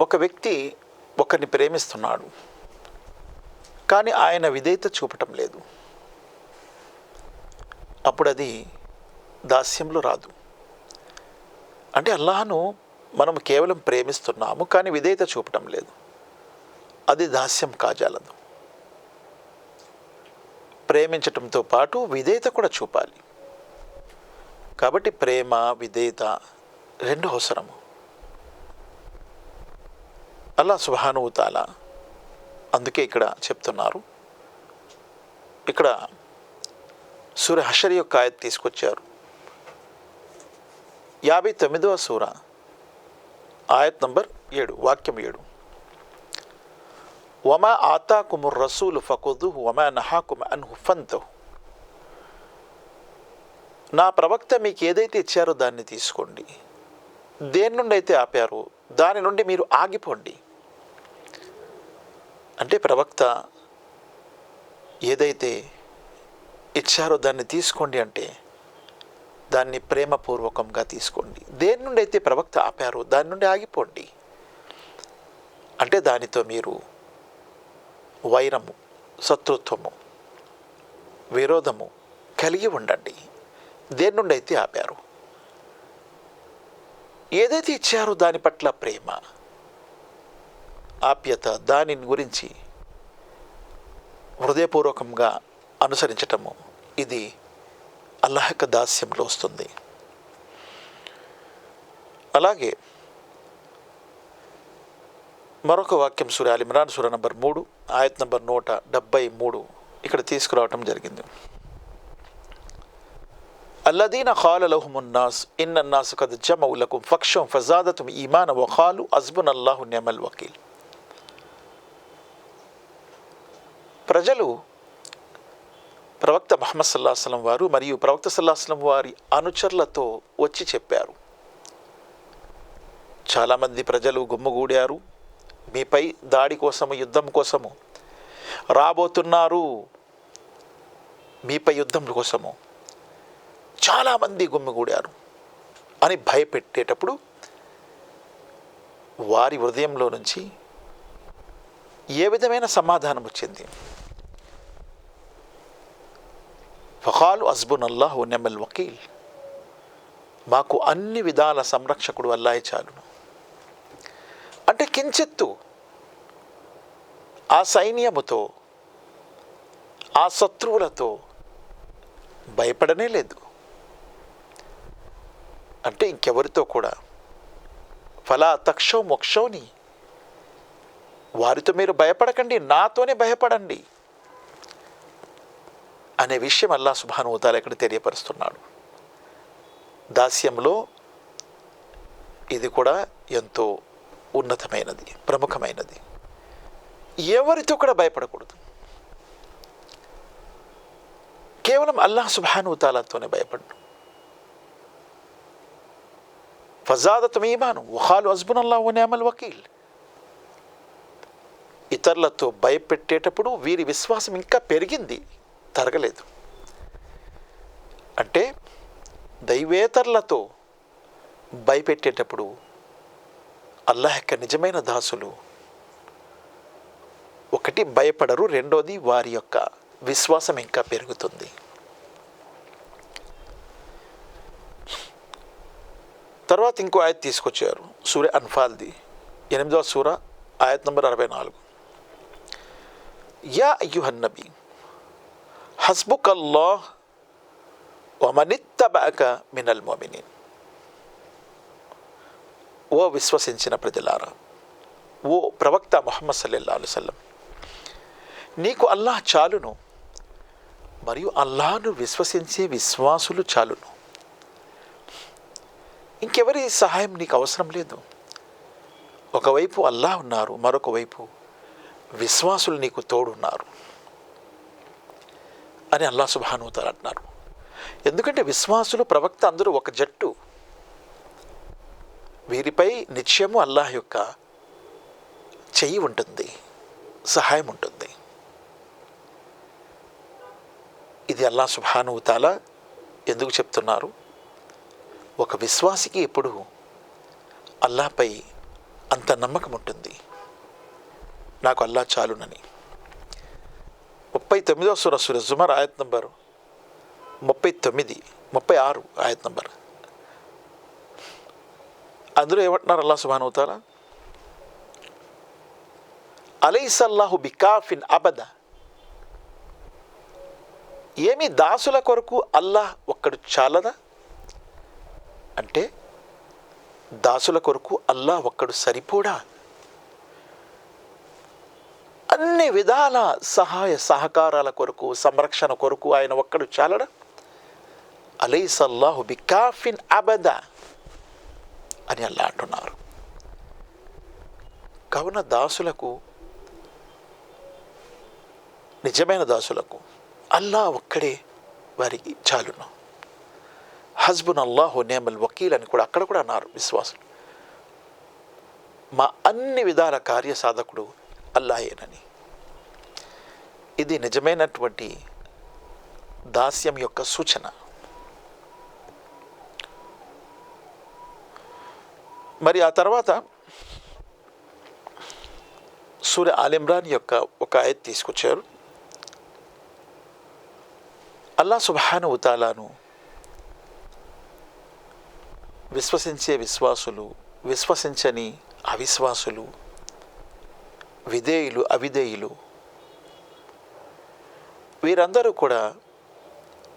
ఒక వ్యక్తి ఒకరిని ప్రేమిస్తున్నాడు కానీ ఆయన విధేయత చూపటం లేదు. అప్పుడు అది దాస్యంలో రాదు. అంటే అల్లాహను మనం కేవలం ప్రేమిస్తున్నాము కానీ విధేయత చూపటం లేదు. అది దాస్యం కాజాలదు. ప్రేమించటంతో పాటు విధేయత కూడా చూపాలి. కాబట్టి ప్రేమ విధేయత రెండు అవసరము. అల్లా సుభానువుతాల అందుకే ఇక్కడ చెప్తున్నారు. ఇక్కడ సూర్య హషర్ యొక్క ఆయత్ తీసుకొచ్చారు. యాభై తొమ్మిదవ సూర ఆయత్ నంబర్ ఏడు వాక్యం ఏడు. వమా ఆతాకుము రసూలు ఫకుదు వమా నహాకుమ అన్ హుఫంతో నా ప్రవక్త మీకు ఏదైతే ఇచ్చారో దాన్ని తీసుకోండి. దేని నుండి అయితే ఆపారో దాని నుండి మీరు ఆగిపోండి. అంటే ప్రవక్త ఏదైతే ఇచ్చారో దాన్ని తీసుకోండి అంటే దాన్ని ప్రేమపూర్వకంగా తీసుకోండి. దేని నుండి అయితే ప్రవక్త ఆపారో దాని నుండి ఆగిపోండి. అంటే దానితో మీరు వైరము శత్రుత్వము విరోధము కలిగి ఉండండి. దేని నుండి అయితే ఆపారు. ఏదైతే ఇచ్చారో దాని పట్ల ప్రేమ ఆప్యత దానిని గురించి హృదయపూర్వకంగా అనుసరించటము. ఇది అల్లహక దాస్యంలో వస్తుంది. అలాగే మరొక వాక్యం సూర్య అలిమ్రాన్ సూర్య నంబర్ మూడు ఆయత్ నంబర్ నూట డెబ్బై మూడు ఇక్కడ తీసుకురావటం జరిగింది. అల్లదీన ఖాల లహుమున్నాస్ ఇన్నన్నాసు కద్ జమౌలకుం ఫక్షం ఫజాదతుం ఈమాన ఖాలు అజ్బున్ అల్లాహు నెమల్ వకీల్. ప్రజలు ప్రవక్త మహమ్మద్ సల్లాహం వారు మరియు ప్రవక్త సల్లాహం వారి అనుచరులతో వచ్చి చెప్పారు. చాలామంది ప్రజలు గుమ్మగూడారు. మీపై దాడి కోసము యుద్ధం కోసము రాబోతున్నారు. మీపై యుద్ధం కోసము చాలామంది గుమ్మిగూడారు అని భయపెట్టేటప్పుడు వారి హృదయంలో నుంచి ఏ విధమైన సమాధానం వచ్చింది? ఫఖాలు అస్బున్ అల్లాహు నెమల్ వకీల్. మాకు అన్ని విధాల సంరక్షకుడు అల్లాహే చాలును అంటే కించెత్తు ఆ సైన్యముతో ఆ శత్రువులతో భయపడనే లేదు. అంటే ఇంకెవరితో కూడా? ఫలా తక్షో మోక్షోని. వారితో మీరు భయపడకండి నాతోనే భయపడండి. అనే విషయం అల్లా సుభానుభూతాలు ఇక్కడ తెలియపరుస్తున్నాడు. దాస్యంలో ఇది కూడా ఎంతో ఉన్నతమైనది ప్రముఖమైనది. ఎవరితో కూడా భయపడకూడదు. కేవలం అల్లాహ్ సుభానుతాలతోనే భయపడ్డు ఫజాదత్ ఈమాను వహాలు అజ్బున్ అల్లా నేమల్ వకీల్. ఇతరులతో భయపెట్టేటప్పుడు వీరి విశ్వాసం ఇంకా పెరిగింది. తరగలేదు. అంటే దైవేతరులతో భయపెట్టేటప్పుడు అల్లాహ్ యొక్క నిజమైన దాసులు ఒకటి భయపడరు రెండోది వారి యొక్క విశ్వాసం ఇంకా పెరుగుతుంది. తర్వాత ఇంకో ఆయత్ తీసుకొచ్చారు సూర్య అన్ఫాల్ది ఎనిమిదవ సూర ఆయత్ నంబర్ అరవై నాలుగు. యా అయ్యుహన్ నబీ హస్బుక్ అల్లాహ్ వమనిత్తబాక మినల్ మోమిని ఓ విశ్వసించిన ప్రజలారా ఓ ప్రవక్త మొహమ్మద్ సల్లెల్లా అలుసల్లం నీకు అల్లాహ్ చాలును మరియు అల్లాహను విశ్వసించే విశ్వాసులు చాలును. ఇంకెవరి సహాయం నీకు అవసరం లేదు. ఒకవైపు అల్లాహ్ ఉన్నారు మరొక వైపు విశ్వాసులు నీకు తోడున్నారు. అని అల్లా సుభానుతారు అంటున్నారు. ఎందుకంటే విశ్వాసులు ప్రవక్త అందరూ ఒక జట్టు. వీరిపై నిత్యము అల్లాహ్ యొక్క చెయ్యి ఉంటుంది సహాయం ఉంటుంది. ఇది అల్లా సుభానుతాల ఎందుకు చెప్తున్నారు? ఒక విశ్వాసికి ఎప్పుడు అల్లాపై అంత నమ్మకం ఉంటుంది. నాకు అల్లా చాలునని. ముప్పై తొమ్మిదో సుర సుర జుమర్ ఆయత్ నంబరు. ముప్పై తొమ్మిది ముప్పై ఆరు ఆయత్ నంబర్. అందులో ఏమంటున్నారు అల్లా సుబానుతాల అలైసల్లాహు బికాఫిన్ అబద. ఏమి దాసుల కొరకు అల్లాహ్ ఒక్కడు చాలదా? అంటే దాసుల కొరకు అల్లాహ్ ఒక్కడు సరిపోడా? అన్ని విధాల సహాయ సహకారాల కొరకు సంరక్షణ కొరకు ఆయన ఒక్కడు చాలడా? అలైసల్లాహు బికాఫిన్ అబద అని అల్లా అంటున్నారు. కావున దాసులకు నిజమైన దాసులకు అల్లా ఒక్కడే వారికి చాలును. హస్బున్ అల్లాహు నేమల్ వకీల్ అని కూడా అక్కడ కూడా అన్నారు విశ్వాసులు. మా అన్ని విధాల కార్య సాధకుడు అల్లాయేనని ఇది నిజమైనటువంటి దాస్యం యొక్క సూచన. మరి ఆ తర్వాత సూర్య ఆలిమ్రాన్ యొక్క ఒక ఆయత్ తీసుకొచ్చారు. అల్లా సుబ్హాను ఉతాలాను విశ్వసించే విశ్వాసులు విశ్వసించని అవిశ్వాసులు విధేయులు అవిధేయులు వీరందరూ కూడా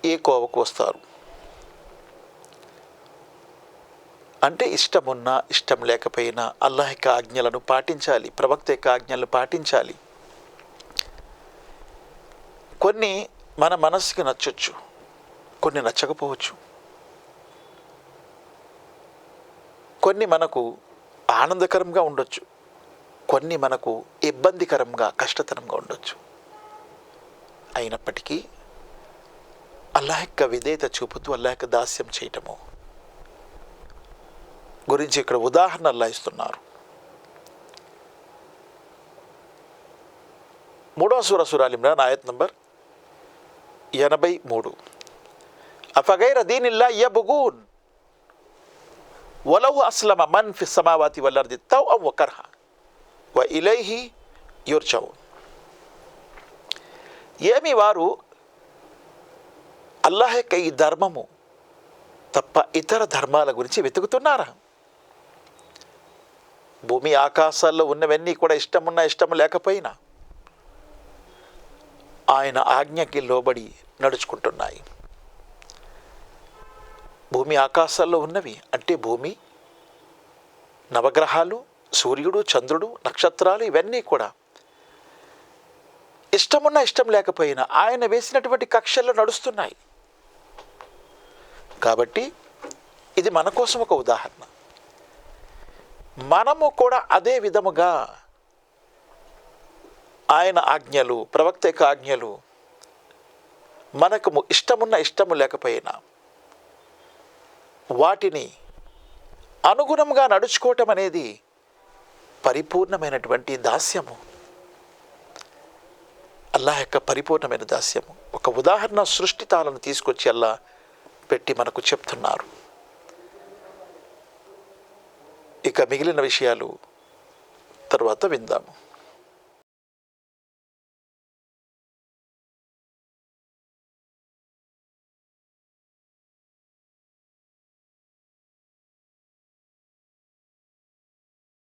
ఏ కోవకు వస్తారు. అంటే ఇష్టమున్నా ఇష్టం లేకపోయినా అల్లాహ్ యొక్క ఆజ్ఞలను పాటించాలి ప్రవక్త యొక్క ఆజ్ఞలను పాటించాలి. కొన్ని మన మనస్సుకి నచ్చొచ్చు కొన్ని నచ్చకపోవచ్చు. కొన్ని మనకు ఆనందకరంగా ఉండొచ్చు కొన్ని మనకు ఇబ్బందికరంగా కష్టతరంగా ఉండొచ్చు. అయినప్పటికీ అల్లాహ్ యొక్క విధేయత చూపుతూ అల్లాహ్ యొక్క దాస్యం చేయటము. గురించి ఇక్కడ ఉదాహరణ అల్లా ఇస్తున్నారు. మూడో సూర సురాల్ ఆయత్ నంబర్ ఎనభై మూడు. అఫగైర దీనిల్లా యబుగూన్? వలవు అస్లమ మన్ ఫి సమావాతి వల్లర్ది తౌ అవ్ వకర్హ. వ ఇలైహి యూర్చవు ఏమి వారు? అల్లాహ్ యొక్క ఈ ధర్మము తప్ప ఇతర ధర్మాల గురించి వెతుకుతున్నారా? భూమి ఆకాశాల్లో ఉన్నవన్నీ కూడా ఇష్టమున్నా ఇష్టం లేకపోయినా ఆయన ఆజ్ఞకి లోబడి నడుచుకుంటున్నాయి. భూమి ఆకాశాల్లో ఉన్నవి అంటే భూమి నవగ్రహాలు సూర్యుడు చంద్రుడు నక్షత్రాలు ఇవన్నీ కూడా ఇష్టమున్నా ఇష్టం లేకపోయినా ఆయన వేసినటువంటి కక్షల్లో నడుస్తున్నాయి. కాబట్టి ఇది మన కోసం ఒక ఉదాహరణ. మనము కూడా అదే విధముగా ఆయన ఆజ్ఞలు ప్రవక్త యొక్క ఆజ్ఞలు మనకు ఇష్టమున్న ఇష్టము లేకపోయినా వాటిని అనుగుణంగా నడుచుకోవటం అనేది పరిపూర్ణమైనటువంటి దాస్యము. అల్లాహ్ యొక్క పరిపూర్ణమైన దాస్యము. ఒక ఉదాహరణ సృష్టితాలను తీసుకొచ్చి అల్లా పెట్టి మనకు చెప్తున్నారు. ఇక మిగిలిన విషయాలు తర్వాత విందాము.